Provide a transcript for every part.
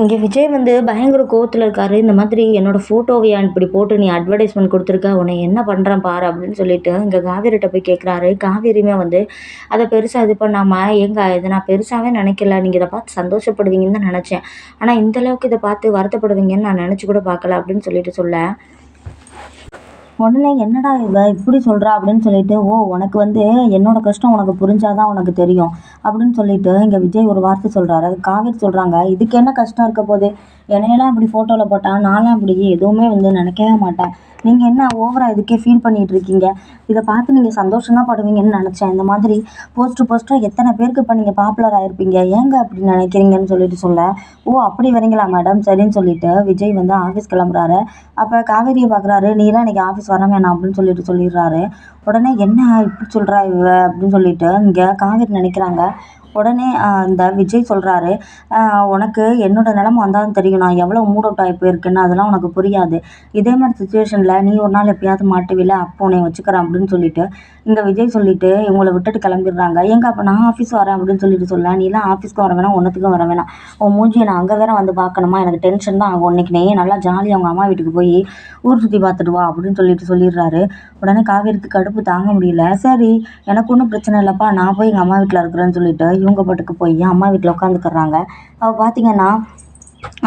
இங்கே விஜய் வந்து பயங்கர கோவத்தில் இருக்காரு. இந்த மாதிரி என்னோடய ஃபோட்டோவையா இப்படி போட்டு நீ அட்வர்டைஸ்மெண்ட் கொடுத்துருக்க? உன்னை என்ன பண்ணுறேன் பாரு அப்படின்னு சொல்லிட்டு இங்கே காவேரிட்ட போய் கேட்குறாரு காவேரியுமே வந்து அதை பெருசாக இது பண்ணாமல் ஏங்க இதை நான் பெருசாகவே நினைக்கல. நீங்கள் இதை பார்த்து சந்தோஷப்படுவீங்கன்னு தான் நினச்சேன். ஆனால் இந்த அளவுக்கு இதை பார்த்து வருத்தப்படுவீங்கன்னு நான் நினச்சி கூட பார்க்கல அப்படின்னு சொல்லிட்டு சொல்ல உடனே என்னடா இவ இப்படி சொல்கிறா அப்படின்னு சொல்லிட்டு ஓ உனக்கு வந்து என்னோட கஷ்டம் உனக்கு புரிஞ்சாதான் உனக்கு தெரியும் அப்படின்னு சொல்லிட்டு இங்கே விஜய் ஒரு வார்த்தை சொல்கிறாரு அது காவேரி சொல்கிறாங்க இதுக்கு என்ன கஷ்டம் இருக்க போகுது? என்னையெல்லாம் இப்படி ஃபோட்டோவில் போட்டால் நான்லாம் அப்படி எதுவுமே வந்து நினைக்கவே மாட்டேன். நீங்கள் என்ன ஓவராக இதுக்கே ஃபீல் பண்ணிகிட்டு இருக்கீங்க? இதை பார்த்து நீங்கள் சந்தோஷம் தான் படுவீங்கன்னு நினச்சேன். இந்த மாதிரி போஸ்ட்டு போஸ்ட்டாக எத்தனை பேருக்கு இப்போ நீங்கள் பாப்புலர் ஆகிருப்பீங்க ஏங்க அப்படி நினைக்கிறீங்கன்னு சொல்லிட்டு சொல்ல ஓ அப்படி வரீங்களா மேடம் சரின்னு சொல்லிட்டு விஜய் வந்து ஆஃபீஸ் கிளம்புறாரு. அப்போ காவேரியை பார்க்குறாரு. நீலாம் இன்றைக்கி ஆஃபீஸ் வர வேணாம் அப்படின்னு சொல்லிட்டு சொல்லிடுறாரு. உடனே என்ன இப்படி சொல்கிறா இவ? அப்படின்னு சொல்லிட்டு இங்கே காவேரி நினைக்கிறாங்க. உடனே இந்த விஜய் சொல்கிறாரு உனக்கு என்னோடய நிலம வந்தால் தான் தெரியும். நான் எவ்வளோ மூட் அவுட் ஆகி போயிருக்கேன்னு அதெல்லாம் உனக்கு புரியாது. இதே மாதிரி சுச்சுவேஷனில் நீ ஒரு நாள் எப்பயாவது மாட்டுவில்ல அப்போ உன்னை வச்சுக்கிறேன் அப்படின்னு சொல்லிட்டு இங்கே விஜய் சொல்லிட்டு இவங்களை விட்டுட்டு கிளம்பிடுறாங்க. எங்க அப்போ நான் ஆஃபீஸ் வரேன் அப்படின்னு சொல்லிட்டு சொல்ல நீலாம் ஆஃபீஸ்க்கு வர வேணாம் ஒன்றுத்துக்கும் வர வேணாம். உன் மூஞ்சியை நான் அங்கே வேற வந்து பார்க்கணுமா? எனக்கு டென்ஷன் தான் ஆகும். இன்னைக்கு நீ நல்லா ஜாலியாக அவங்க அம்மா வீட்டுக்கு போய் ஊர் சுற்றி பார்த்துட்டு வா அப்படின்னு சொல்லிட்டு சொல்லிடுறாரு. உடனே காவேரிக்கு கடுப்பு தாங்க முடியல. சரி எனக்கு ஒன்றும் பிரச்சனை இல்லைப்பா. நான் போய் எங்கள் அம்மா வீட்டில் இருக்கிறேன்னு சொல்லிட்டு இவங்க பாட்டுக்கு போய் அம்மா வீட்டில் உட்காந்துக்கிறாங்க அவள் பார்த்தீங்கன்னா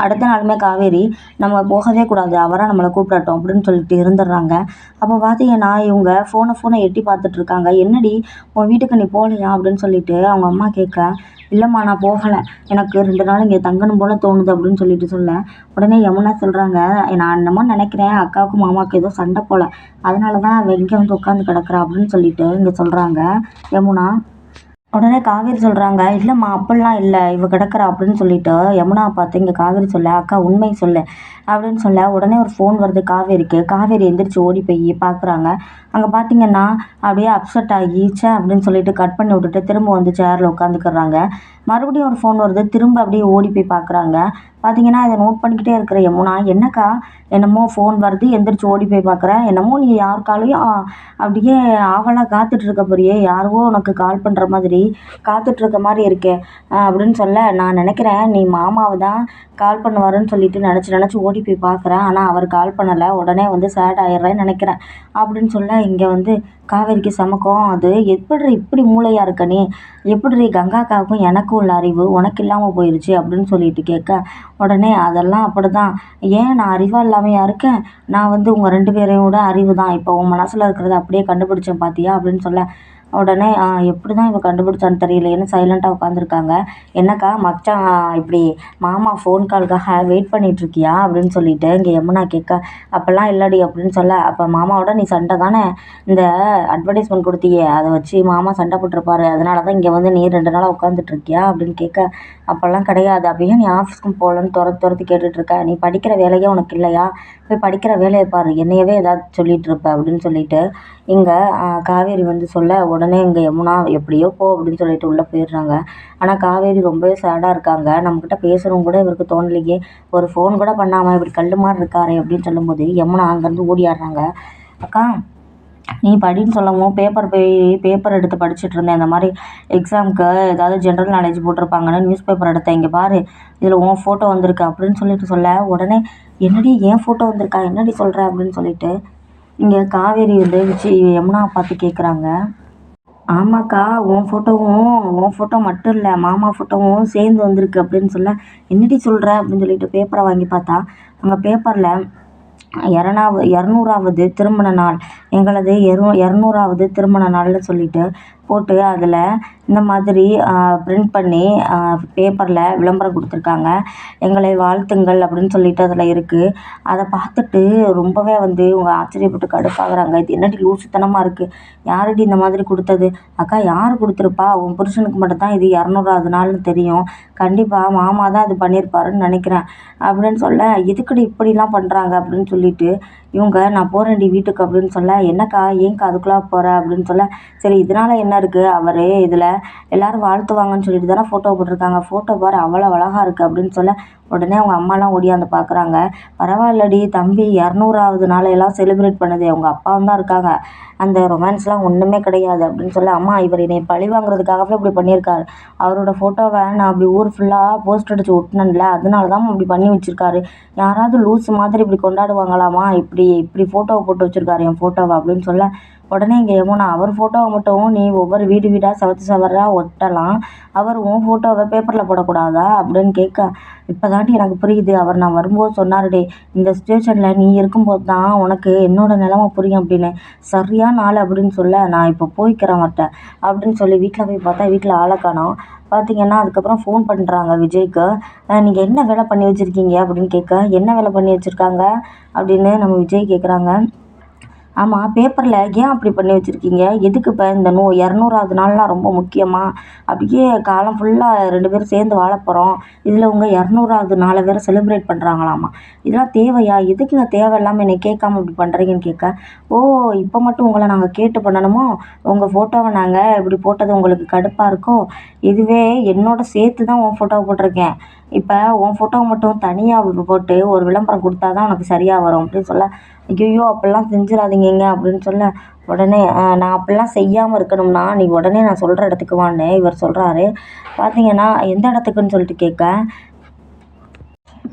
அடுத்த நாளுமே காவேரி நம்ம போகவே கூடாது. அவராக நம்மளை கூப்பிடட்டும் அப்படின்னு சொல்லிட்டு இருந்துடுறாங்க. அப்போ பார்த்தீங்கன்னா இவங்க ஃபோனை ஃபோனை எட்டி பார்த்துட்ருக்காங்க என்னடி உன் வீட்டுக்கு நீ போகலையா அப்படின்னு சொல்லிட்டு அவங்க அம்மா கேட்க இல்லைம்மா நான் போகலை. எனக்கு ரெண்டு நாள் இங்கே தங்கணும் போல் தோணுது அப்படின்னு சொல்லிட்டு சொல்ல. உடனே யமுனா சொல்கிறாங்க நான் என்னமோ நினைக்கிறேன் அக்காவுக்கும் மாமாவுக்கு ஏதோ சண்டை போல். அதனால தான் இங்கே வந்து உட்காந்து கிடக்குறா அப்படின்னு சொல்லிட்டு இங்கே சொல்கிறாங்க யமுனா உடனே காவேரி சொல்கிறாங்க இல்லைம்மா அப்படிலாம் இல்லை இவ கிடக்குறா அப்படின்னு சொல்லிட்டு யமுனா பார்த்து இங்கே காவேரி சொல்ல அக்கா உண்மை சொல்லு. அப்படின்னு சொல்ல உடனே ஒரு ஃபோன் வருது காவேரிக்கு. காவேரி எந்திரிச்சு ஓடி போய் பார்க்குறாங்க அங்கே பார்த்தீங்கன்னா அப்படியே அப்செட் ஆகிச்சே அப்படின்னு சொல்லிட்டு கட் பண்ணி விட்டுட்டு திரும்ப வந்து சேரில் உட்காந்துக்கிறாங்க மறுபடியும் ஒரு ஃபோன் வருது திரும்ப அப்படியே ஓடி போய் பார்க்குறாங்க பார்த்தீங்கன்னா இதை நோட் பண்ணிக்கிட்டே இருக்கிற யமுனா என்னக்கா என்னமோ ஃபோன் வருது எந்திரிச்சு ஓடி போய் பார்க்குறேன் என்னமோ நீ யாருக்காலையும் அப்படியே ஆவலாக காத்துட்ருக்க போறியே. யாரோ உனக்கு கால் பண்ணுற மாதிரி காத்துட்ருக்க மாதிரி இருக்கே. அப்படின்னு சொல்ல நான் நினைக்கிறேன் நீ மாமாவை தான் கால் பண்ணுவாருன்னு சொல்லிட்டு நினச்சி நினச்சி ஓடி போய் பார்க்குறேன். ஆனால் அவர் கால் பண்ணலை. உடனே வந்து சேட் ஆயிடுறேன்னு நினைக்கிறேன். அப்படின்னு சொல்ல இங்கே வந்து காவேரிக்கு சமக்கம். அது எப்படி இப்படி மூளையாக இருக்க நீ? எப்படி கங்காக்காவுக்கும் எனக்கும் உள்ள அறிவு? உனக்கு இல்லாமல் போயிடுச்சு அப்படின்னு சொல்லிட்டு கேட்க உடனே அதெல்லாம் அப்படி தான் ஏன் நான் அறிவாக இல்லாமையாக இருக்கேன்? நான் வந்து உங்கள் ரெண்டு பேரையும் விட அறிவு தான் இப்போ உன் மனசில் இருக்கிறத அப்படியே கண்டுபிடிச்சேன் பார்த்தியா அப்படின்னு சொல்ல உடனே எப்படி தான் இவ கண்டுபிடிச்சான்னு தெரியலையேன்னு சைலண்ட்டாக உட்காந்துருக்காங்க என்னக்கா மச்சான் இப்படி மாமா ஃபோன் காலுக்காக வெயிட் பண்ணிகிட்ருக்கியா அப்படின்னு சொல்லிட்டு இங்கே யமுனா கேட்க அப்போல்லாம் இல்லடி அப்படின்னு சொல்ல அப்போ மாமாவோட நீ சண்டை தானே? இந்த அட்வர்டைஸ்மெண்ட் கொடுத்தியே அதை வச்சு மாமா சண்டை போட்டிருப்பாரு அதனால தான் இங்கே வந்து நீ ரெண்டு நாளாக உட்காந்துட்ருக்கியா அப்படின்னு கேட்க அப்போல்லாம் கிடையாது. அப்பயும் நீ ஆஃபீஸ்க்கும் போகலன்னு துரத்து துரத்தி கேட்டுட்ருக்க. நீ படிக்கிற வேலையே உனக்கு இல்லையா? போய் படிக்கிற வேலையை பாரு. என்னையவே ஏதாவது சொல்லிகிட்ருப்ப அப்படின்னு சொல்லிட்டு இங்கே காவேரி வந்து சொல்ல உடனே இங்கே யமுனா எப்படியோ போ அப்படின்னு சொல்லிட்டு உள்ளே போயிடுறாங்க. ஆனால் காவேரி ரொம்பவே சேடாக இருக்காங்க. நம்மக்கிட்ட பேசுகிறவங்க கூட இவருக்கு தோணலையே. ஒரு ஃபோன் கூட பண்ணாமல் இப்படி கல் மாதிரி இருக்காரே அப்படின்னு சொல்லும்போது யமுனா அங்கேருந்து ஓடியாடுறாங்க. அக்கா நீ படின்னு சொல்லவும் பேப்பர் போய் பேப்பர் எடுத்து படிச்சுட்டு இருந்தேன். இந்த மாதிரி எக்ஸாமுக்கு ஏதாவது ஜென்ரல் நாலேஜ் போட்டிருப்பாங்கன்னு நியூஸ் பேப்பர் எடுத்தேன். இங்கே பாரு இதில் உன் ஃபோட்டோ வந்திருக்கு அப்படின்னு சொல்லிட்டு சொல்ல உடனே என்னடி ஏன் ஃபோட்டோ வந்திருக்கா? என்னடி சொல்கிற அப்படின்னு சொல்லிட்டு இங்கே காவேரி வந்து விஜய் யமுனா பார்த்து கேட்குறாங்க ஆமாக்கா உன் ஃபோட்டோவும் உன் ஃபோட்டோ மட்டும் இல்லை மாமா ஃபோட்டோவும் சேர்ந்து வந்திருக்கு அப்படின்னு சொல்ல என்னடி சொல்கிற அப்படின்னு சொல்லிட்டு பேப்பரை வாங்கி பார்த்தா அங்கே பேப்பரில் இரநூறாவது திருமண நாள். எங்களது எரு இரநூறாவது திருமண நாள்னு சொல்லிட்டு போட்டு அதில் இந்த மாதிரி பிரிண்ட் பண்ணி பேப்பரில் விளம்பரம் கொடுத்துருக்காங்க. எங்களை வாழ்த்துங்கள் அப்படின்னு சொல்லிட்டு அதில் இருக்குது அதை பார்த்துட்டு ரொம்பவே வந்து இவங்க ஆச்சரியப்பட்டு கடுப்பாகிறாங்க. இது என்னடி லூசுத்தனமாக இருக்குது யாருடி இந்த மாதிரி கொடுத்தது? அக்கா யார் கொடுத்துருப்பா? உன் புருஷனுக்கு மட்டும்தான் இது இரநூறாவது நாள்னு தெரியும். கண்டிப்பாக மாமா தான் இது பண்ணியிருப்பாருன்னு நினைக்கிறேன். அப்படின்னு சொல்ல எதுக்குடி இப்படிலாம் பண்ணுறாங்க அப்படின்னு சொல்லிட்டு இவங்க நான் போகிறேன்டி வீட்டுக்கு அப்படின்னு சொல்ல என்னக்கா ஏங்க்கா அதுக்குள்ளே போகிற அப்படின்னு சொல்ல சரி இதனால் என்ன இருக்குது அவர் இதில் எல்லோரும் வாழ்த்துவாங்கன்னு சொல்லிட்டு தானே ஃபோட்டோ போட்டிருக்காங்க. ஃபோட்டோ பாரு அவ்வளோ அழகாக இருக்குது அப்படின்னு சொல்ல உடனே அவங்க அம்மாலாம் ஓடியாந்து பார்க்குறாங்க. பரவாயில்லடி தம்பி இரநூறாவது நாளையெல்லாம் செலிப்ரேட் பண்ணுது. அவங்க அப்பாவும் தான் இருக்காங்க. அந்த ரொமான்ஸ்லாம் ஒன்றுமே கிடையாது அப்படின்னு சொல்ல அம்மா இவர் என்னை பழி வாங்குறதுக்காகவே இப்படி பண்ணியிருக்காரு. அவரோட ஃபோட்டோவை நான் அப்படி ஊர் ஃபுல்லாக போஸ்ட் அடித்து ஒட்டினேன்ல அதனால தான் இப்படி பண்ணி வச்சுருக்காரு. யாராவது லூஸ் மாதிரி இப்படி கொண்டாடுவாங்களாமா இப்படி இப்படி ஃபோட்டோவை போட்டு வச்சுருக்காரு என் ஃபோட்டோவை அப்படின்னு சொல்ல உடனே இங்கே யமுனா அவர் ஃபோட்டோவை மட்டும் நீ ஒவ்வொரு வீடு வீடாக சவத்து சவராக ஒட்டலாம். அவர் உன் ஃபோட்டோவை பேப்பரில் போடக்கூடாதா அப்படின்னு கேட்க இப்போ தாண்டி எனக்கு புரியுது. அவர் நான் வரும்போது சொன்னாருடே இந்த சுச்சுவேஷனில் நீ இருக்கும்போது தான் உனக்கு என்னோட நிலமை புரியும் அப்படின்னு. சரியான ஆள் அப்படின்னு சொல்ல நான் இப்போ போய்க்கிறேன் அவர்கிட்ட அப்படின்னு சொல்லி வீட்டில் போய் பார்த்தா வீட்டில் ஆளை காணும். பார்த்தீங்கன்னா அதுக்கப்புறம் ஃபோன் பண்ணுறாங்க விஜய்க்கு. நீங்கள் என்ன வேலை பண்ணி வச்சுருக்கீங்க அப்படின்னு கேட்க என்ன வேலை பண்ணி வச்சுருக்காங்க அப்படின்னு நம்ம விஜய் கேட்குறாங்க ஆமாம் பேப்பரில் ஏன் அப்படி பண்ணி வச்சுருக்கீங்க? எதுக்கு இப்போ இந்த நூ இரநூறாவது நாள்லாம் ரொம்ப முக்கியமாக அப்படியே காலம் ஃபுல்லாக ரெண்டு பேரும் சேர்ந்து வாழ போகிறோம் இதில் உங்கள் இரநூறாவது நாளை வேறு செலிப்ரேட் பண்ணுறாங்களாமா இதெல்லாம் தேவையா? எதுக்குங்க தேவையில்லாமல் என்னை கேட்காம இப்படி பண்ணுறீங்கன்னு கேட்க? ஓ இப்போ மட்டும் உங்களை நாங்கள் கேட்டு பண்ணணுமோ? உங்கள் ஃபோட்டோவை நாங்கள் இப்படி போட்டது உங்களுக்கு கடுப்பாக இருக்கும் இதுவே என்னோட சேர்த்து தான் உன் ஃபோட்டோவை போட்டிருக்கேன். இப்போ உன் ஃபோட்டோவை மட்டும் தனியாக போட்டு ஒரு விளம்பரம் கொடுத்தா தான் உனக்கு சரியாக வரும் அப்படின்னு சொல்ல ஐயையோ அப்படிலாம் செஞ்சிடாதீங்கங்க அப்படின்னு சொல்ல உடனே நான் அப்படிலாம் செய்யாமல் இருக்கணும்னா நீ உடனே நான் சொல்கிற இடத்துக்கு வான்னு இவர் சொல்கிறாரு பார்த்தீங்கன்னா எந்த இடத்துக்குன்னு சொல்லிட்டு கேட்க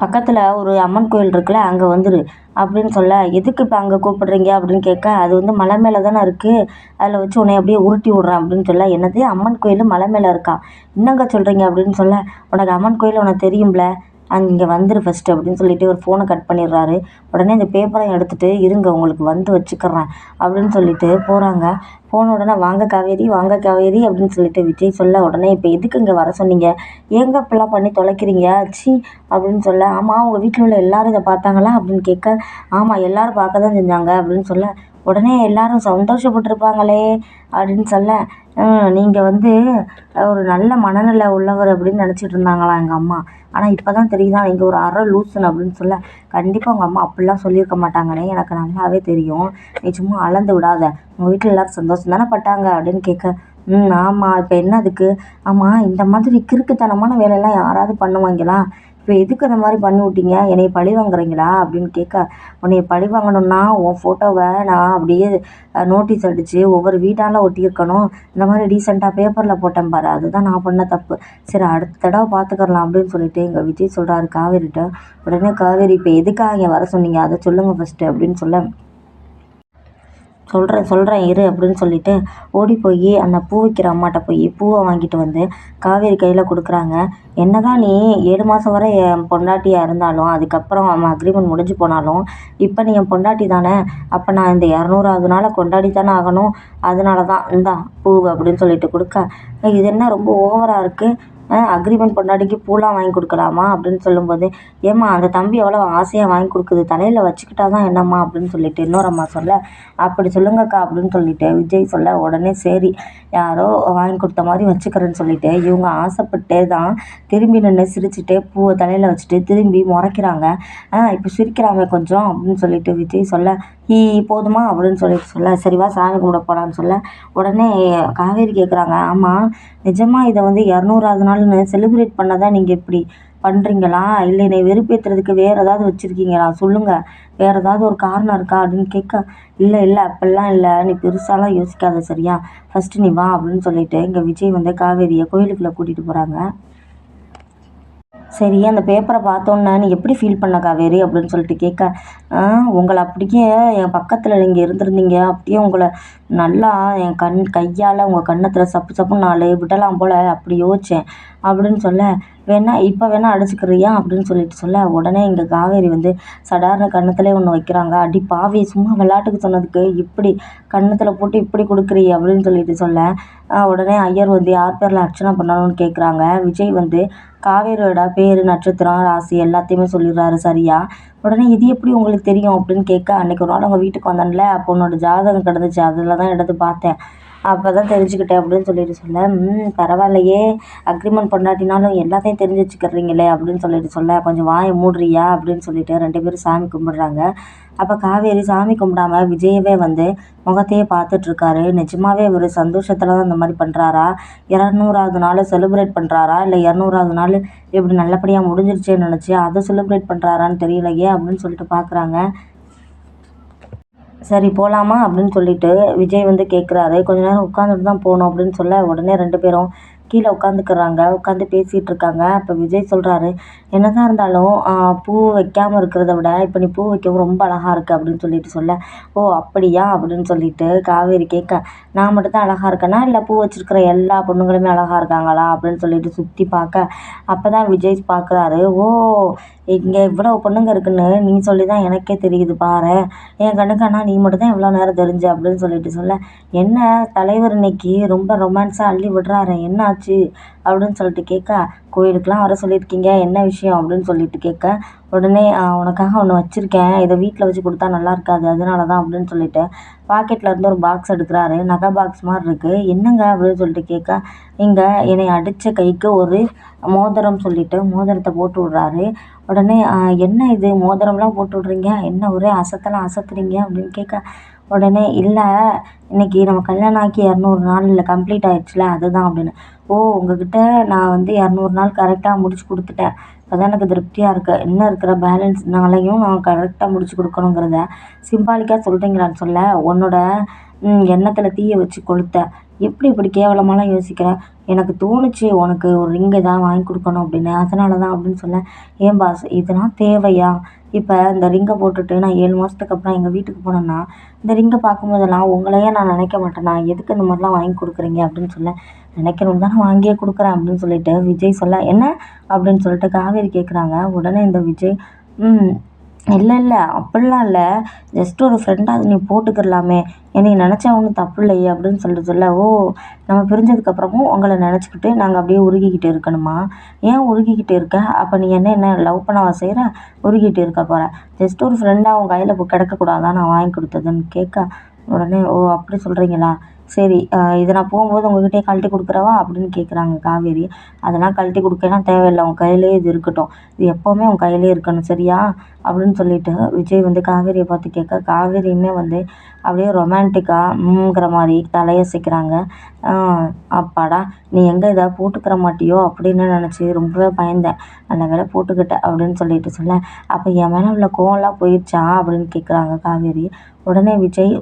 பக்கத்தில் ஒரு அம்மன் கோயில் இருக்குல்ல அங்கே வந்துரு அப்படின்னு சொல்ல எதுக்கு இப்போ அங்கே கூப்பிடுறீங்க? அப்படின்னு கேட்க அது வந்து மலை மேலே தானே இருக்குது அதில் வச்சு உன்னை அப்படியே உருட்டி விட்றேன். அப்படின்னு சொல்ல என்னது? அம்மன் கோயில் மலை மேலே இருக்கா? என்னங்க சொல்கிறீங்க அப்படின்னு சொல்ல உனக்கு அம்மன் கோயில் உனக்கு தெரியும்ல. அங்கே வந்துடு ஃபஸ்ட்டு அப்படின்னு சொல்லிட்டு ஒரு ஃபோனை கட் பண்ணிடுறாரு. உடனே இந்த பேப்பரையும் எடுத்துகிட்டு இருங்க உங்களுக்கு வந்து வச்சுக்கிறேன் அப்படின்னு சொல்லிட்டு போகிறாங்க போன உடனே வாங்க காவேரி வாங்க காவேரி அப்படின்னு சொல்லிட்டு விஜய் சொல்ல உடனே இப்போ எதுக்கு இங்கே வர சொன்னீங்க? ஏங்க இப்படிலாம் பண்ணி தொலைக்கிறீங்க? சி அப்படின்னு சொல்ல ஆமாம் உங்கள் வீட்டில் உள்ள எல்லோரும் இதை பார்த்தாங்களா? அப்படின்னு கேட்க ஆமாம் எல்லோரும் பார்க்க தான் செஞ்சாங்க அப்படின்னு சொல்ல உடனே எல்லோரும் சந்தோஷப்பட்டிருப்பாங்களே அப்படின்னு சொல்ல நீங்கள் வந்து ஒரு நல்ல மனநிலை உள்ளவர் அப்படின்னு நினச்சிட்டு இருந்தாங்களாம் எங்கள் அம்மா? ஆனால் இப்போ தான் தெரியுதா நீங்கள் ஒரு அரை லூசுன்னு அப்படின்னு சொல்ல. கண்டிப்பாக உங்கள் அம்மா அப்படிலாம் சொல்லியிருக்க மாட்டாங்கன்னே எனக்கு நல்லாவே தெரியும். நீ சும்மா அளந்து விடாத. உங்கள் வீட்டில் எல்லோரும் சந்தோஷம் தானே பட்டாங்க அப்படின்னு கேட்க ம் ஆமாம் இப்போ என்ன அதுக்கு? ஆமாம் இந்த மாதிரி கிறுக்குத்தனமான வேலையெல்லாம் யாராவது பண்ணுவாங்களா? இப்போ எதுக்கு அந்த மாதிரி பண்ணி விட்டீங்க? என்னை பழி வாங்குறீங்களா? அப்படின்னு கேட்க உன்னைய பழி வாங்கணும்னா உன் ஃபோட்டோவை நான் அப்படியே நோட்டீஸ் அடித்து ஒவ்வொரு வீட்டால் ஒட்டியிருக்கணும். இந்த மாதிரி ரீசெண்டாக பேப்பரில் போட்டேன் பாரு. அதுதான் நான் பண்ண தப்பு. சரி அடுத்த தடவை பார்த்துக்கலாம் அப்படின்னு சொல்லிட்டு எங்கள் விஜய் சொல்கிறாரு காவேரிட்ட. உடனே காவேரி இப்போ எதுக்காக இங்கே வர சொன்னீங்க? அதை சொல்லுங்கள் ஃபஸ்ட்டு அப்படின்னு சொல்ல சொல்கிறேன் சொல்கிறேன் இரு அப்படின்னு சொல்லிட்டு ஓடி போய் அந்த பூ விற்கிற அம்மாட்ட போய் பூவை வாங்கிட்டு வந்து காவேரி கையில் கொடுக்குறாங்க. என்ன தான் நீ ஏழு மாதம் வரை என் பொண்டாட்டியாக இருந்தாலும் அதுக்கப்புறம் அவன் அக்ரிமெண்ட் முடிஞ்சு போனாலும் இப்போ நீ என் பொண்டாட்டி தானே? அப்போ நான் இந்த இரநூறாவது நாளை கொண்டாடி தானே ஆகணும். அதனால தான் இந்தா பூ அப்படின்னு சொல்லிட்டு கொடுக்க. இது என்ன ரொம்ப ஓவராக இருக்குது அக்ரிமெண்ட் பொண்டாட்டிக்கு பூலாம் வாங்கி கொடுக்கலாமா அப்படின்னு சொல்லும்போது ஏம்மா அந்த தம்பி எவ்வளோ ஆசையாக வாங்கி கொடுக்குது? தலையில் வச்சுக்கிட்டா தான் என்னம்மா அப்படின்னு சொல்லிட்டு இன்னொரு அம்மா சொல்ல அப்படி சொல்லுங்கக்கா அப்படின்னு சொல்லிட்டு விஜய் சொல்ல உடனே சரி யாரோ வாங்கி கொடுத்த மாதிரி வச்சுக்கிறேன்னு சொல்லிட்டு இவங்க ஆசைப்பட்டே தான் திரும்பி நின்று சிரிச்சுட்டு பூவை தலையில் வச்சுட்டு திரும்பி முறைக்கிறாங்க. இப்போ சிரிக்கிறாங்க கொஞ்சம் அப்படின்னு சொல்லிட்டு விஜய் சொல்ல ஈ போதுமா அப்படின்னு சொல்லிட்டு சொல்ல சரிவா சாமி கும்பிட போகலான்னு சொல்ல. உடனே காவேரி கேட்குறாங்க ஆமாம் நிஜமாக இதை வந்து இரநூறாவது நாள்னு செலிப்ரேட் பண்ண தான் நீங்கள் இப்படி பண்ணுறீங்களா இல்லை என்னை வெறுப்பேற்றுறதுக்கு வேறு ஏதாவது வச்சுருக்கீங்களா? சொல்லுங்கள் வேறு ஏதாவது ஒரு காரணம் இருக்கா? அப்படின்னு கேட்க இல்லை இல்லை அப்படிலாம் இல்லை. நீ பெருசாலாம் யோசிக்காத சரியா? ஃபஸ்ட்டு நீ வா அப்படின்னு சொல்லிட்டு இங்கே விஜய் வந்து காவேரியை கோயிலுக்குள்ளே கூட்டிகிட்டு போகிறாங்க சரி அந்த பேப்பரை பார்த்தோன்னே நீ எப்படி ஃபீல் பண்ண காவேரி அப்படின்னு சொல்லிட்டு கேட்க உங்களை அப்படியே என் பக்கத்தில் நீங்கள் இருந்திருந்தீங்க. அப்படியே உங்களை நல்லா என் கண் கையால் உங்கள் கன்னத்தில் சப்பு சப்புன்னு நாலு விடலாம் போல். அப்படி யோசித்தேன் அப்படின்னு சொல்ல வேணா இப்போ வேணா அடிச்சுக்கிறியா? அப்படின்னு சொல்லிட்டு சொல்ல உடனே இங்கே காவேரி வந்து சடாரண கன்னத்துலேயே ஒன்று வைக்கிறாங்க. அடி பாவி சும்மா விளையாட்டுக்கு சொன்னதுக்கு இப்படி கன்னத்தில் போட்டு இப்படி கொடுக்குறீ? அப்படின்னு சொல்லிட்டு சொல்ல உடனே ஐயர் வந்து யார் பேரில் அர்ச்சனை பண்ணணும்னு கேட்குறாங்க விஜய் வந்து காவேரியோட பேர் நட்சத்திரம் ராசி எல்லாத்தையுமே சொல்லிடுறாரு சரியா? உடனே இது எப்படி உங்களுக்கு தெரியும் அப்படின்னு கேட்க அன்றைக்கி ஒரு நாள் அவங்க வீட்டுக்கு வந்தேன்ல அப்போ உன்னோட ஜாதகம் கிடந்துச்சு அதில் தான் எடுத்து பார்த்தேன். அப்போ தான் தெரிஞ்சுக்கிட்டேன் அப்படின்னு சொல்லிட்டு சொல்ல ம் பரவாயில்லையே. அக்ரிமெண்ட் பண்ணாட்டினாலும் எல்லாத்தையும் தெரிஞ்சு வச்சுக்கிறீங்களே அப்படின்னு சொல்லிட்டு சொல்ல கொஞ்சம் வாயை மூடுறியா? அப்படின்னு சொல்லிட்டு ரெண்டு பேரும் சாமி கும்பிட்றாங்க. அப்போ காவேரி சாமி கும்பிடாம விஜயவே வந்து முகத்தையே பார்த்துட்ருக்காரு நிஜமாகவே ஒரு சந்தோஷத்தில் தான் இந்த மாதிரி பண்ணுறாரா இரநூறாவது நாள் செலிப்ரேட் பண்ணுறாரா இல்லை இரநூறாவது நாள் இப்படி நல்லபடியாக முடிஞ்சிருச்சேன்னு நினச்சி அதை செலிப்ரேட் பண்ணுறாரான்னு தெரியலையே அப்படின்னு சொல்லிட்டு பார்க்குறாங்க சரி போகலாமா அப்படின்னு சொல்லிட்டு விஜய் வந்து கேட்குறாரு கொஞ்ச நேரம் உட்காந்துட்டு தான் போகணும் அப்படின்னு சொல்ல உடனே ரெண்டு பேரும் கீழே உட்காந்துக்கிறாங்க உட்காந்து பேசிகிட்டு இருக்காங்க. அப்போ விஜய் சொல்கிறாரு என்னதான் இருந்தாலும் பூ வைக்காமல் இருக்கிறத விட இப்போ நீ பூ வைக்கவும் ரொம்ப அழகாக இருக்குது அப்படின்னு சொல்லிட்டு சொல்ல ஓ அப்படியா அப்படின்னு சொல்லிட்டு காவேரி கேட்க நான் மட்டும் தான் அழகாக இருக்கேனா? இல்லை பூ வச்சுருக்கிற எல்லா பொண்ணுங்களுமே அழகாக இருக்காங்களா? அப்படின்னு சொல்லிட்டு சுற்றி பார்க்க அப்போ தான் விஜய் பார்க்குறாரு ஓ இங்கே இவ்வளோ பொண்ணுங்க இருக்குன்னு நீ சொல்லி தான் எனக்கே தெரியுது பாரு. என் கண்ணுக்கு ஆனால் நீ மட்டும் தான் இவ்வளோ நேரம் தெரிஞ்ச அப்படின்னு சொல்லிட்டு சொல்ல. என்ன தலைவர் இன்னைக்கு ரொம்ப ரொமான்ஸாக அள்ளி விடுறாரு. என்ன ஆச்சு அப்படின்னு சொல்லிட்டு கேட்க கோயிலுக்கெலாம் வர சொல்லியிருக்கீங்க என்ன விஷயம் அப்படின்னு சொல்லிட்டு கேட்க உடனே உனக்காக ஒன்று வச்சுருக்கேன். இதை வீட்டில் வச்சு கொடுத்தா நல்லா இருக்காது. அதனால தான் அப்படின்னு சொல்லிட்டு பாக்கெட்டில் இருந்து ஒரு பாக்ஸ் எடுக்கிறாரு. நகை பாக்ஸ் மாதிரி இருக்குது என்னங்க? அப்படின்னு சொல்லிட்டு கேட்க இங்கே என்னை அடித்த கைக்கு ஒரு மோதிரம் சொல்லிட்டு மோதிரத்தை போட்டு விட்றாரு. உடனே என்ன இது? மோதிரம்லாம் போட்டு விட்றீங்க? என்ன ஒரே அசத்தலாம் அசத்துறீங்க? அப்படின்னு கேட்க உடனே இல்லை இன்னைக்கு நம்ம கல்யாணம் ஆக்கி இரநூறு நாள் இல்லை கம்ப்ளீட் ஆயிடுச்சுல அதுதான் அப்படின்னு. ஓ உங்ககிட்ட நான் வந்து இரநூறு நாள் கரெக்டாக முடிச்சு கொடுத்துட்டேன். அதான் எனக்கு திருப்தியாக இருக்குது இன்னும் இருக்கிற பேலன்ஸ்னாலையும் நான் கரெக்டாக முடிச்சு கொடுக்கணுங்கிறத சிம்பாலிக்காக சொல்கிறீங்களான்னு சொல்ல உன்னோட எண்ணத்தில் தீயை வச்சு கொளுத்த. எப்படி இப்படி கேவலமாலாம் யோசிக்கிறேன் எனக்கு தோணுச்சு உனக்கு ஒரு ரிங்கு தான் வாங்கி கொடுக்கணும் அப்படின்னு. அதனால தான் அப்படின்னு சொன்னேன். ஏன் பாஸ் இதெல்லாம் தேவையா? இப்போ இந்த ரிங்கை போட்டுட்டு நான் ஏழு மாதத்துக்கு அப்புறம் எங்கள் வீட்டுக்கு போனேன்னா இந்த ரிங்கை பார்க்கும்போதெல்லாம் உங்களையே நான் நினைக்க மாட்டேனா. எதுக்கு இந்த மாதிரிலாம் வாங்கி கொடுக்குறீங்க அப்படின்னு சொல்ல நினைக்கணும் தான் வாங்கியே கொடுக்குறேன் அப்படின்னு சொல்லிட்டு விஜய் சொல்ல என்ன? அப்படின்னு சொல்லிட்டு காவேரி கேட்குறாங்க உடனே இந்த விஜய் ம் இல்லை இல்லை. அப்படிலாம் இல்லை. ஜஸ்ட் ஒரு ஃப்ரெண்டாக நீ போட்டுக்கிடலாமே என்னை நினச்சா ஒன்றும் தப்பு இல்லையே அப்படின்னு சொல்லிட்டு சொல்ல ஓ நம்ம பிரிஞ்சதுக்கப்புறமும் உங்களை நினச்சிக்கிட்டு நாங்கள் அப்படியே உருகிக்கிட்டு இருக்கணுமா? ஏன் உருகிக்கிட்டு இருக்க? அப்போ நீ என்ன என்ன லவ் பண்ணவா செய்கிற உருகிட்டு இருக்க போகிற ஜஸ்ட் ஒரு ஃப்ரெண்டாக உன் கையில் இப்போ கிடக்கக்கூடாதான் நான் வாங்கி கொடுத்ததுன்னு கேட்க உடனே ஓ அப்படி சொல்கிறீங்களா சரி இதை நான் போகும்போது உங்ககிட்டயே கழட்டி கொடுக்குறவா? அப்படின்னு கேட்குறாங்க காவேரி. அதெல்லாம் கழட்டி கொடுக்கலாம் தேவையில்லை. உன் கையிலே இது இருக்கட்டும். இது எப்போவுமே உன் கையிலே இருக்கணும் சரியா? அப்படின்னு சொல்லிட்டு விஜய் வந்து காவேரியை பார்த்து கேட்க காவேரியுமே வந்து அப்படியே ரொமான்டிக்காங்கிற மாதிரி தலையசைக்கிறாங்க அப்பாடா நீ எங்கே இதை போட்டுக்கிற மாட்டியோ அப்படின்னு நினச்சி ரொம்பவே பயந்தேன். நல்ல வேலை போட்டுக்கிட்டேன் அப்படின்னு சொல்லிட்டு சொல்ல அப்போ என் மேலே உள்ள கோவம்லாம் போயிடுச்சா அப்படின்னு கேட்குறாங்க காவேரி. உடனே விஜய்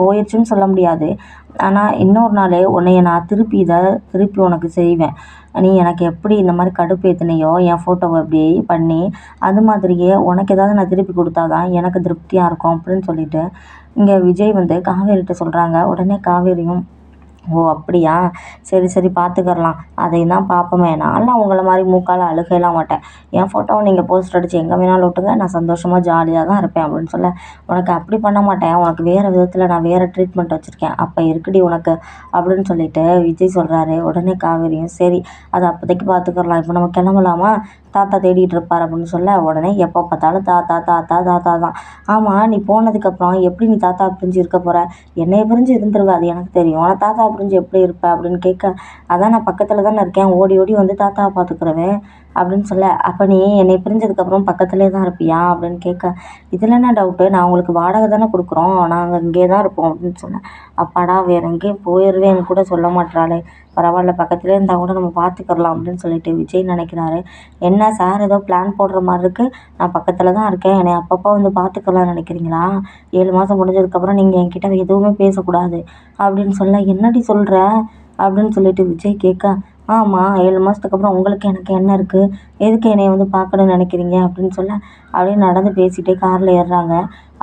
போயிடுச்சுன்னு சொல்ல முடியாது. ஆனால் இன்னொரு நாளே உன்னைய நான் திருப்பி இதை திருப்பி உனக்கு செய்வேன். நீ எனக்கு எப்படி இந்த மாதிரி கடுப்பு கடுப்பேற்றினையோ என் ஃபோட்டோவை அப்படி பண்ணி அது மாதிரியே உனக்கு ஏதாவது நான் திருப்பி கொடுத்தா தான் எனக்கு திருப்தியாக இருக்கும் அப்படின்னு சொல்லிட்டு இங்கே விஜய் வந்து காவேரிகிட்ட சொல்கிறாங்க உடனே காவேரியும் ஓ அப்படியா? சரி சரி பார்த்துக்கறலாம் அதையும் தான் பார்ப்போமே நான்லாம் உங்களை மாதிரி மூக்கால் அழுகையெல்லாம் மாட்டேன். என் ஃபோட்டோவை நீங்கள் போஸ்டர் அடித்து எங்கே வேணாலும் விட்டுங்க நான் சந்தோஷமாக ஜாலியாக தான் இருப்பேன் அப்படின்னு சொல்ல உனக்கு அப்படி பண்ண மாட்டேன். உனக்கு வேறு விதத்தில் நான் வேறு ட்ரீட்மெண்ட் வச்சுருக்கேன். அப்போ இருக்குடி உனக்கு அப்படின்னு சொல்லிட்டு விஜய் சொல்கிறாரு உடனே காவேரியும் சரி அதை அப்போதைக்கு பார்த்துக்கறலாம் இப்போ நம்ம கிளம்பலாமா? தாத்தா தேடிட்டு இருப்பார் அப்படின்னு சொல்ல உடனே எப்போ பார்த்தாலும் தாத்தா தாத்தா தாத்தா தான். ஆமாம் நீ போனதுக்கப்புறம் எப்படி நீ தாத்தா பிரிஞ்சு இருக்க போகிற என்னைய பிரிஞ்சு இருந்துருவ அது எனக்கு தெரியும். ஆனால் தாத்தா பிரிஞ்சு எப்படி இருப்ப அப்படின்னு கேட்க அதான் நான் பக்கத்தில் தானே இருக்கேன். ஓடி ஓடி வந்து தாத்தாவை பார்த்துக்குறவேன். அப்படின்னு சொல்ல அப்போ நீ என்னை பிரிஞ்சதுக்கப்புறம் பக்கத்துலேயே தான் இருப்பியா? அப்படின்னு கேட்க இதில் என்ன டவுட்டு நான் உங்களுக்கு வாடகை தானே கொடுக்குறோம். நாங்கள் இங்கே தான் இருப்போம். அப்படின்னு சொன்னேன் அப்பாடா வேறு எங்கேயும் போயிடுவேன்னு கூட சொல்ல மாட்டாளே பரவாயில்ல பக்கத்துலேயே இருந்தால் கூட நம்ம பார்த்துக்கிறலாம் அப்படின்னு சொல்லிட்டு விஜய் நினைக்கிறாரு. என்ன சார் ஏதோ பிளான் போடுற மாதிரி இருக்குது நான் பக்கத்தில் தான் இருக்கேன். என்னை அப்பப்போ வந்து பார்த்துக்கலாம்னு நினைக்கிறீங்களா? ஏழு மாதம் முடிஞ்சதுக்கப்புறம் நீங்கள் என்கிட்ட எதுவுமே பேசக்கூடாது. அப்படின்னு சொல்ல என்னடி சொல்கிற அப்படின்னு சொல்லிட்டு விஜய் கேட்க ஆமாம் ஏழு மாதத்துக்கு அப்புறம் உங்களுக்கு எனக்கு என்ன இருக்குது எதுக்கு என்னை வந்து பார்க்கணும்னு நினைக்கிறீங்க? அப்படின்னு சொல்ல அப்படியே நடந்து பேசிகிட்டே காரில் ஏறுறாங்க.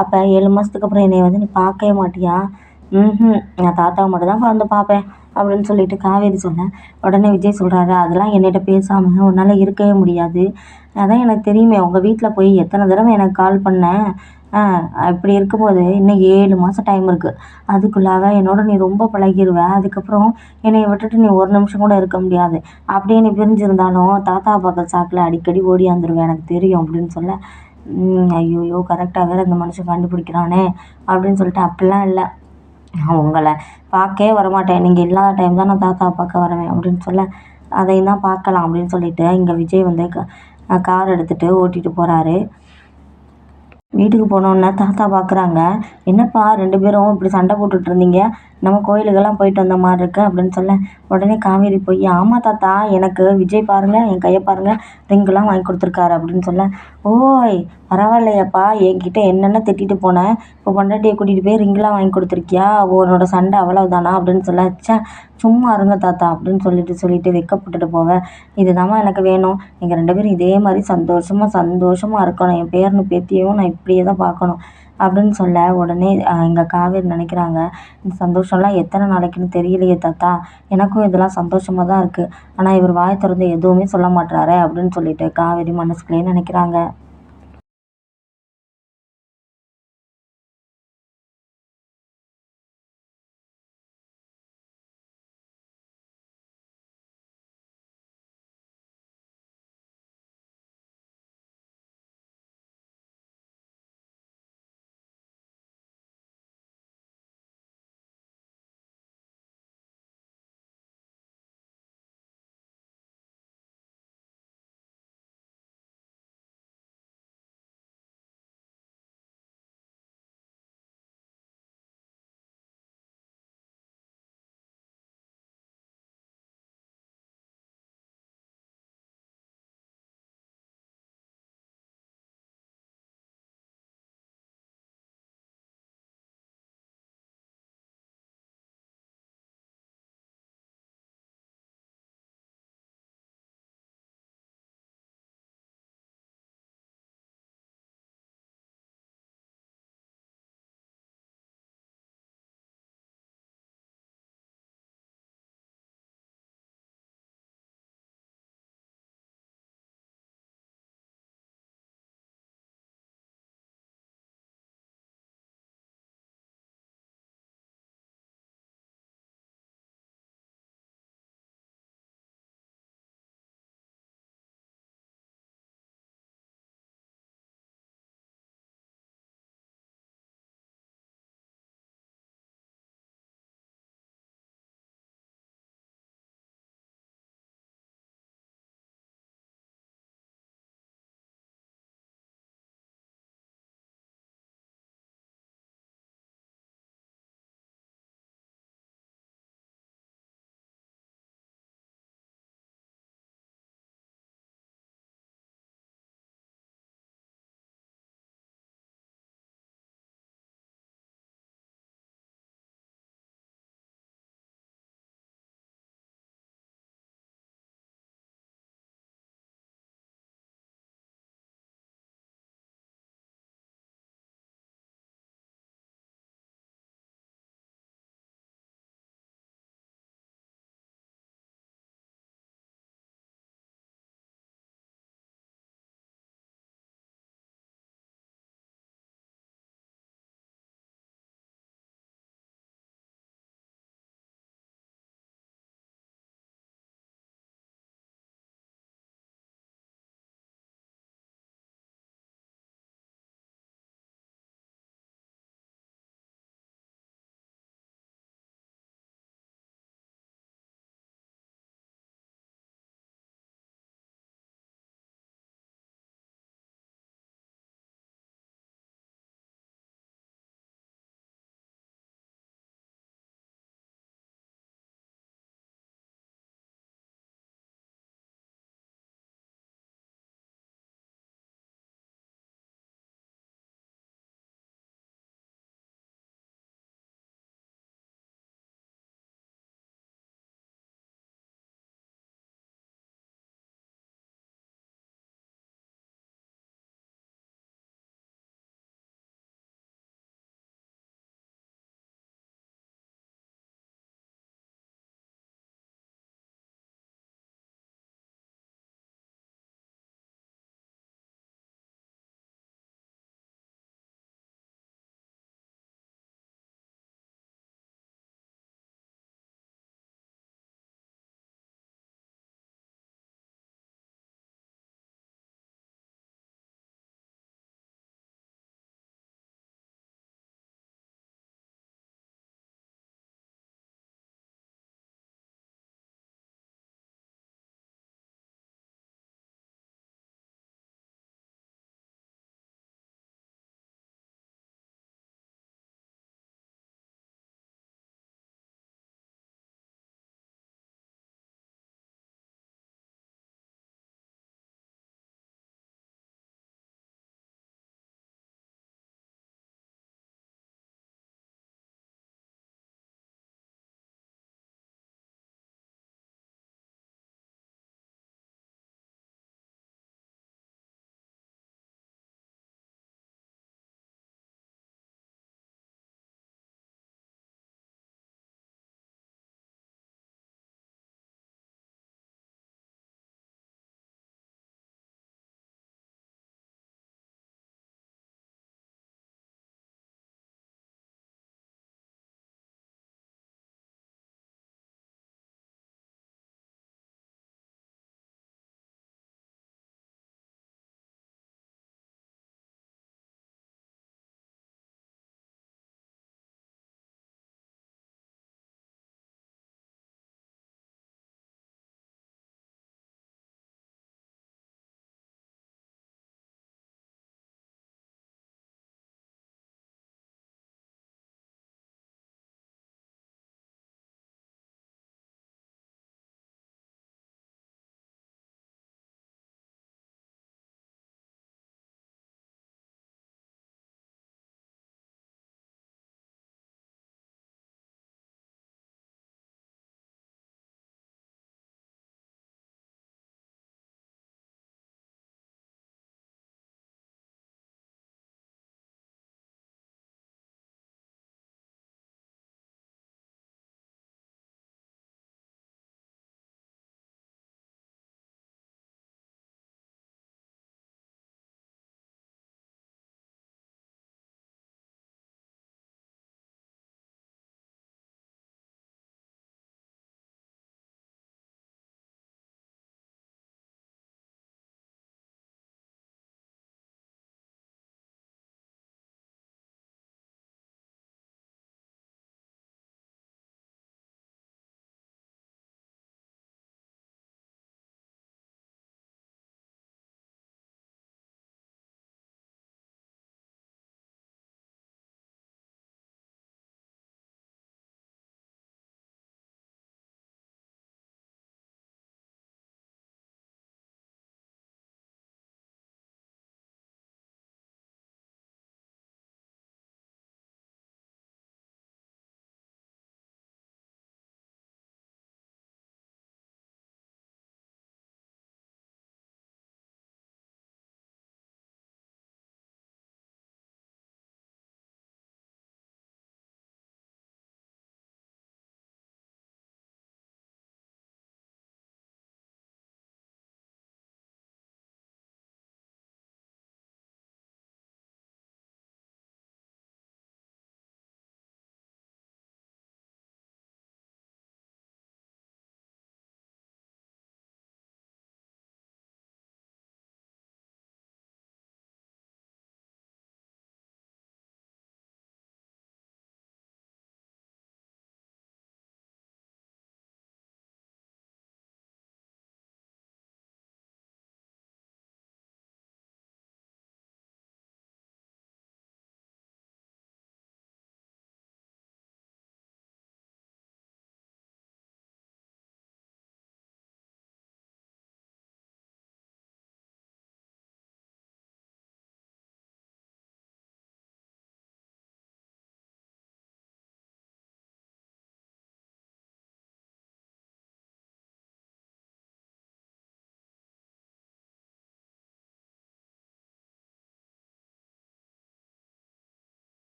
அப்போ ஏழு மாதத்துக்கு அப்புறம் என்னை வந்து நீ பார்க்கவே மாட்டியா? ம்ஹூம் நான் தாத்தாவை மட்டும் தான் வந்து பார்ப்பேன் அப்படின்னு சொல்லிட்டு காவேரி சொன்னேன் உடனே விஜய் சொல்கிறாரு அதெல்லாம் என்னிட்ட பேசாமல் உன்னால் இருக்கவே முடியாது. அதான் எனக்கு தெரியுமே உங்கள் வீட்டில் போய் எத்தனை தடவை எனக்கு கால் பண்ணேன் இப்படி இருக்கும்போது இன்னும் ஏழு மாதம் டைம் இருக்குது அதுக்குள்ளாக என்னோட நீ ரொம்ப பழகிடுவ அதுக்கப்புறம் என்னை விட்டுட்டு நீ ஒரு நிமிஷம் கூட இருக்க முடியாது. அப்படியே நீ பிரிஞ்சிருந்தாலும் தாத்தா பார்க்க சாக்கில் அடிக்கடி ஓடியாந்துருவேன் எனக்கு தெரியும் அப்படின்னு சொல்ல ஐயோயோ கரெக்டாக வேறு இந்த மனுஷன் கண்டுபிடிக்கிறானே அப்படின்னு சொல்லிட்டு அப்படிலாம் இல்லை. நான் உங்களை பார்க்கவே வரமாட்டேன். நீங்கள் இல்லாத டைம் தான் நான் தாத்தா பார்க்க வரவேன் அப்படின்னு சொல்ல அதையும் தான் பார்க்கலாம் அப்படின்னு சொல்லிட்டு இங்கே விஜய் வந்து க கார் எடுத்துகிட்டு ஓட்டிகிட்டு போகிறாரு வீட்டுக்கு போனோன்னே தாத்தா பார்க்குறாங்க என்னப்பா ரெண்டு பேரும் இப்படி சண்டை போட்டுட்டு இருந்தீங்க? நம்ம கோயிலுக்கெல்லாம் போயிட்டு வந்த மாதிரி இருக்கு அப்படின்னு சொல்ல உடனே காவேரி போய் ஆமாம் தாத்தா எனக்கு விஜய் பாருங்கள் என் கையை பாருங்கள் ரிங்கெல்லாம் வாங்கி கொடுத்துருக்காரு அப்படின்னு சொல்ல ஓய் பரவாயில்லையாப்பா. என்கிட்ட என்னென்ன திட்டிட்டு போனேன் இப்போ பொண்டாட்டியை கூட்டிகிட்டு போய் ரிங்லாம் வாங்கி கொடுத்துருக்கியா? உன்னோட சண்டை அவ்வளவுதானா? அப்படின்னு சொல்ல ச்சே சும்மா இருங்க தாத்தா அப்படின்னு சொல்லிட்டு சொல்லிட்டு வெக்கப்பட்டுட்டு போவேன் இதுதாம்மா எனக்கு வேணும். நீங்கள் ரெண்டு பேரும் இதே மாதிரி சந்தோஷமாக சந்தோஷமாக இருக்கணும். என் பேரனு பேத்தியும் நான் இப்படியே தான் பார்க்கணும். அப்படின்னு சொல்ல உடனே எங்கள் காவேரி நினைக்கிறாங்க இந்த சந்தோஷம்லாம் எத்தனை நாளைக்குன்னு தெரியலையே தாத்தா. எனக்கும் இதெல்லாம் சந்தோஷமாக தான் இருக்குது ஆனால் இவர் வாய் திறந்து எதுவுமே சொல்ல மாட்டாரே அப்படின்னு சொல்லிட்டு காவேரி மனசுக்குள்ளேயே நினைக்கிறாங்க.